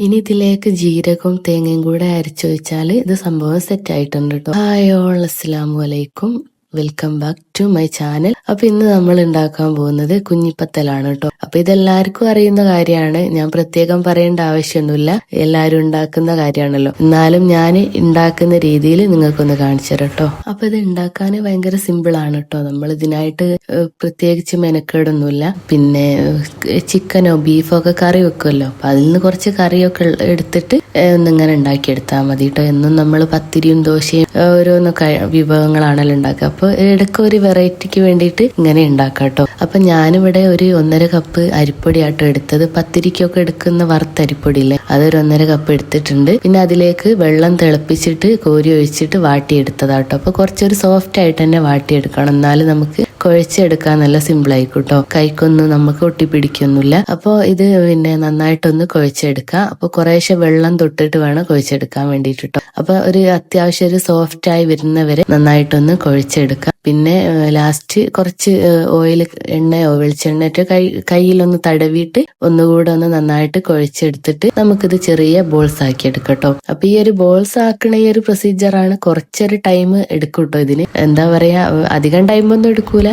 ഇനി ഇതിലേക്ക് ജീരകവും തേങ്ങയും കൂടെ അരച്ചു വെച്ചാൽ ഇത് സംഭവം സെറ്റ് ആയിട്ടുണ്ട് കേട്ടോ ഹായോൾ അസ്സാം അലൈക്കും. Welcome back to my channel അപ്പൊ ഇന്ന് നമ്മൾ ഉണ്ടാക്കാൻ പോകുന്നത് കുഞ്ഞിപ്പത്തലാണ് കേട്ടോ. അപ്പൊ ഇതെല്ലാവർക്കും അറിയുന്ന കാര്യമാണ്. ഞാൻ പ്രത്യേകം പറയേണ്ട ആവശ്യമൊന്നുമില്ല. എല്ലാവരും ഉണ്ടാക്കുന്ന കാര്യമാണല്ലോ. എന്നാലും ഞാൻ ഉണ്ടാക്കുന്ന രീതിയിൽ നിങ്ങൾക്കൊന്ന് കാണിച്ചു കേട്ടോ. അപ്പൊ ഇത് ഉണ്ടാക്കാൻ ഭയങ്കര സിമ്പിൾ ആണ് കേട്ടോ. നമ്മൾ ഇതിനായിട്ട് പ്രത്യേകിച്ച് മെനക്കേടൊന്നുമില്ല. പിന്നെ ചിക്കനോ ബീഫോ ഒക്കെ കറി വെക്കുമല്ലോ. അപ്പൊ അതിൽ നിന്ന് കുറച്ച് കറിയൊക്കെ എടുത്തിട്ട് ഒന്നിങ്ങനെ ഉണ്ടാക്കിയെടുത്താൽ മതി കേട്ടോ. എന്നും നമ്മൾ പത്തിരിയും ദോശയും ഓരോന്നൊക്കെ ഓരോന്ന് വിഭവങ്ങളാണല്ലോ ഉണ്ടാക്കുക. അപ്പോൾ ഇടയ്ക്ക് ഒരു വെറൈറ്റിക്ക് വേണ്ടിയിട്ട് ഇങ്ങനെ ഉണ്ടാക്കാം കേട്ടോ. അപ്പൊ ഞാനിവിടെ ഒരു ഒന്നര കപ്പ് അരിപ്പൊടിയാട്ടോ എടുത്തത്. പത്തിരിക്കൊക്കെ എടുക്കുന്ന വറുത്ത അരിപ്പൊടിയില്ലേ? അതൊരു ഒന്നര കപ്പ് എടുത്തിട്ടുണ്ട്. പിന്നെ അതിലേക്ക് വെള്ളം തിളപ്പിച്ചിട്ട് കോരി ഒഴിച്ചിട്ട് വാട്ടിയെടുത്തതാട്ടോ. അപ്പൊ കുറച്ചൊരു സോഫ്റ്റ് ആയിട്ട് തന്നെ വാട്ടിയെടുക്കണം. എന്നാലും നമുക്ക് കുഴച്ചെടുക്കാൻ നല്ല സിമ്പിൾ ആയിക്കോട്ടോ കൈക്കൊന്നും നമുക്ക് ഒട്ടി ഒട്ടിപ്പിടിക്കൊന്നുമില്ല അപ്പോൾ ഇത് പിന്നെ നന്നായിട്ടൊന്ന് കുഴച്ചെടുക്കാം. അപ്പോൾ കുറേശ്ശെ വെള്ളം തൊട്ടിട്ട് വേണം കുഴച്ചെടുക്കാൻ വേണ്ടിയിട്ട് ട്ടോ അപ്പൊ ഒരു അത്യാവശ്യം ഒരു സോഫ്റ്റ് ആയി വരുന്നവരെ നന്നായിട്ടൊന്ന് കുഴച്ചെടുക്കാം പിന്നെ ലാസ്റ്റ് കുറച്ച് ഓയിൽ എണ്ണയോ വെളിച്ചെണ്ണയോ കൈ കയ്യിലൊന്ന് തടവിയിട്ട് ഒന്നുകൂടെ ഒന്ന് നന്നായിട്ട് കുഴച്ചെടുത്തിട്ട് നമുക്കിത് ചെറിയ ബോൾസ് ആക്കി എടുക്കട്ടോ അപ്പൊ ഈ ഒരു ബോൾസ് ആക്കണ ഈ ഒരു പ്രൊസീജിയറാണ് കുറച്ചൊരു ടൈം എടുക്കും കേട്ടോ ഇതിന്. എന്താ പറയാ അധികം ടൈമൊന്നും എടുക്കൂല.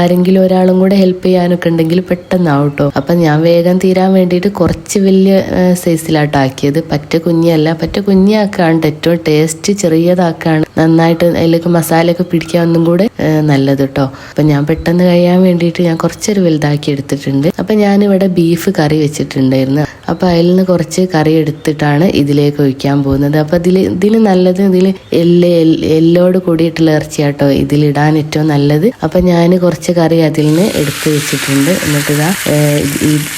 ആരെങ്കിലും ഒരാളും കൂടെ ഹെൽപ്പ് ചെയ്യാനൊക്കെ ഉണ്ടെങ്കിൽ പെട്ടെന്നാവും കേട്ടോ അപ്പൊ ഞാൻ വേഗം തീരാൻ വേണ്ടിയിട്ട് കുറച്ച് വലിയ സൈസിലാട്ടോ ആക്കിയത്. പറ്റ കുഞ്ഞല്ല പറ്റ കുഞ്ഞാക്കാണ്. ഏറ്റവും ടേസ്റ്റ് ചെറിയതാക്കാണ്. നന്നായിട്ട് അതിലേക്ക് മസാലയൊക്കെ പിടിക്കാൻ ഒന്നും കൂടെ നല്ലത് കേട്ടോ അപ്പം ഞാൻ പെട്ടെന്ന് കഴിയാൻ വേണ്ടിയിട്ട് ഞാൻ കുറച്ചൊരു വലുതാക്കി എടുത്തിട്ടുണ്ട്. അപ്പം ഞാനിവിടെ ബീഫ് കറി വെച്ചിട്ടുണ്ടായിരുന്നു. അപ്പം അതിൽ നിന്ന് കുറച്ച് കറി എടുത്തിട്ടാണ് ഇതിലേക്ക് ഒഴിക്കാൻ പോകുന്നത്. അപ്പം ഇതിൽ ഇതിന് നല്ലത് ഇതിൽ എല്ല് എല്ലോട് കൂടിയിട്ടുള്ള ഇറച്ചിയാട്ടോ ഇതിലിടാൻ ഏറ്റവും നല്ലത്. അപ്പം ഞാൻ കുറച്ച് കറി അതിൽ നിന്ന് എടുത്ത് വെച്ചിട്ടുണ്ട്. എന്നിട്ട് ഇതാ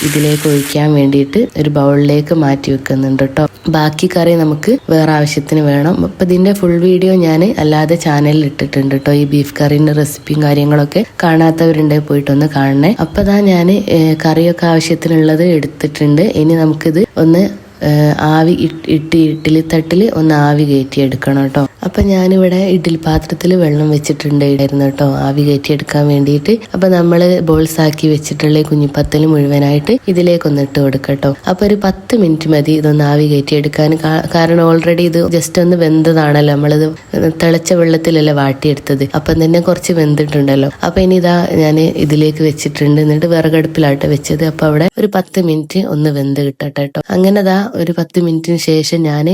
ഇതിലേക്ക് ഒഴിക്കാൻ വേണ്ടിയിട്ട് ഒരു ബൗളിലേക്ക് മാറ്റി വെക്കുന്നുണ്ട് കേട്ടോ ബാക്കി കറി നമുക്ക് വേറെ ആവശ്യത്തിന് വേണം. അപ്പം ഇതിന്റെ ഫുൾ വീഡിയോ ഞാൻ അല്ലാതെ ചാനലിൽ ഇട്ടിട്ടുണ്ട് കേട്ടോ ഈ ബീഫ് കറിന്റെ റെസിപ്പിയും കാര്യങ്ങളൊക്കെ കാണാത്തവരുണ്ടെങ്കിൽ പോയിട്ടൊന്ന് കാണണേ. അപ്പോൾ ഞാൻ കറിയൊക്കെ ആവശ്യത്തിനുള്ളത് എടുത്തിട്ടുണ്ട്. ഇനി നമുക്കിത് ഒന്ന് ആവി ഇട്ടി ഇട്ട് ഇഡ്ഡലി തട്ടിൽ ഒന്ന് ആവി കയറ്റി എടുക്കണം കേട്ടോ. അപ്പൊ ഞാനിവിടെ ഇഡ്ഡലി പാത്രത്തിൽ വെള്ളം വെച്ചിട്ടുണ്ടായിരുന്നു കേട്ടോ. ആവി കയറ്റി എടുക്കാൻ വേണ്ടിയിട്ട്. അപ്പൊ നമ്മൾ ബോൾസ് ആക്കി വെച്ചിട്ടുള്ള കുഞ്ഞിപ്പത്തൽ മുഴുവനായിട്ട് ഇതിലേക്കൊന്ന് ഇട്ട് കൊടുക്കട്ടോ അപ്പൊ ഒരു പത്ത് മിനിറ്റ് മതി ഇതൊന്ന് ആവി കയറ്റി എടുക്കാൻ കാരണം ഓൾറെഡി ഇത് ജസ്റ്റ് ഒന്ന് വെന്തതാണല്ലോ. നമ്മളിത് തിളച്ച വെള്ളത്തിലല്ലേ വാട്ടിയെടുത്തത്. അപ്പം തന്നെ കുറച്ച് വെന്തിട്ടുണ്ടല്ലോ. അപ്പൊ ഇനി ഇതാ ഞാൻ ഇതിലേക്ക് വെച്ചിട്ടുണ്ട്. എന്നിട്ട് വിറകടുപ്പിലാട്ട് വെച്ചത്. അപ്പൊ അവിടെ ഒരു പത്ത് മിനിറ്റ് ഒന്ന് വെന്ത് കിട്ടട്ടെ കേട്ടോ. അങ്ങനെ ദാ ഒരു പത്ത് മിനിറ്റിന് ശേഷം ഞാൻ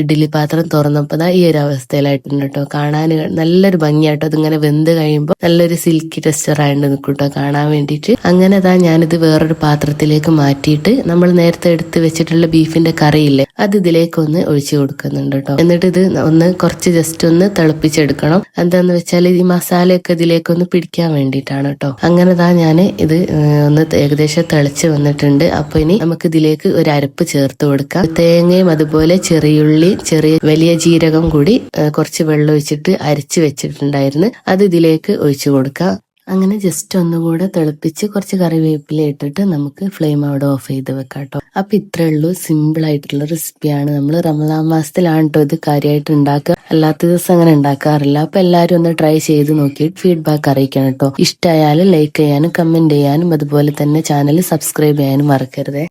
ഇഡ്ഡലി പാത്രം തുറന്നപ്പോൾ ഈ ഒരു അവസ്ഥയിലായിട്ടുണ്ട് കേട്ടോ കാണാൻ നല്ലൊരു ഭംഗിയാട്ടോ. അതിങ്ങനെ വെന്ത് കഴിയുമ്പോൾ നല്ലൊരു സിൽക്കി ടെക്സ്ചർ ആയിട്ട് നിൽക്കും കേട്ടോ കാണാൻ വേണ്ടിയിട്ട് അങ്ങനെ ദാ ഞാനിത് വേറൊരു പാത്രത്തിലേക്ക് മാറ്റിയിട്ട് നമ്മൾ നേരത്തെ എടുത്ത് വെച്ചിട്ടുള്ള ബീഫിന്റെ കറിയില്ലേ അത് ഇതിലേക്ക് ഒന്ന് ഒഴിച്ചു കൊടുക്കുന്നുണ്ട് കേട്ടോ എന്നിട്ട് ഇത് ഒന്ന് കുറച്ച് ജസ്റ്റ് ഒന്ന് തിളപ്പിച്ചെടുക്കണം. എന്താന്ന് വെച്ചാൽ ഈ മസാലയൊക്കെ ഇതിലേക്ക് ഒന്ന് പിടിക്കാൻ വേണ്ടിയിട്ടാണ് കേട്ടോ അങ്ങനെ താ ഞാൻ ഇത് ഒന്ന് ഏകദേശം തിളച്ച് വന്നിട്ടുണ്ട്. അപ്പൊ ഇനി നമുക്ക് ഇതിലേക്ക് ഒരു അരപ്പ് ചേർത്ത് കൊടുക്കാം. തേങ്ങയും അതുപോലെ ചെറിയുള്ളി ചെറിയ വലിയ ജീരകം കൂടി കുറച്ച് വെള്ളം ഒഴിച്ചിട്ട് അരച്ച് വെച്ചിട്ടുണ്ടായിരുന്നു. അത് ഇതിലേക്ക് ഒഴിച്ചു കൊടുക്കാം. അങ്ങനെ ജസ്റ്റ് ഒന്നുകൂടെ തിളപ്പിച്ച് കുറച്ച് കറിവേപ്പില ഇട്ടിട്ട് നമുക്ക് ഫ്ലെയിം അവിടെ ഓഫ് ചെയ്ത് വെക്കാം കേട്ടോ അപ്പൊ ഇത്രേ ഉള്ളൂ. സിമ്പിൾ ആയിട്ടുള്ള റെസിപ്പിയാണ് നമ്മൾ റമദാൻ മാസത്തിലാണ് കേട്ടോ ഇത് കാര്യമായിട്ട് ഉണ്ടാക്കുക. അല്ലാത്ത ദിവസം അങ്ങനെ ഉണ്ടാക്കാറില്ല. അപ്പൊ എല്ലാവരും ഒന്ന് ട്രൈ ചെയ്ത് നോക്കിയിട്ട് ഫീഡ്ബാക്ക് അറിയിക്കണം കേട്ടോ ഇഷ്ടമായാലും ലൈക്ക് ചെയ്യാനും കമന്റ് ചെയ്യാനും അതുപോലെ തന്നെ ചാനൽ സബ്സ്ക്രൈബ് ചെയ്യാനും മറക്കരുതേ.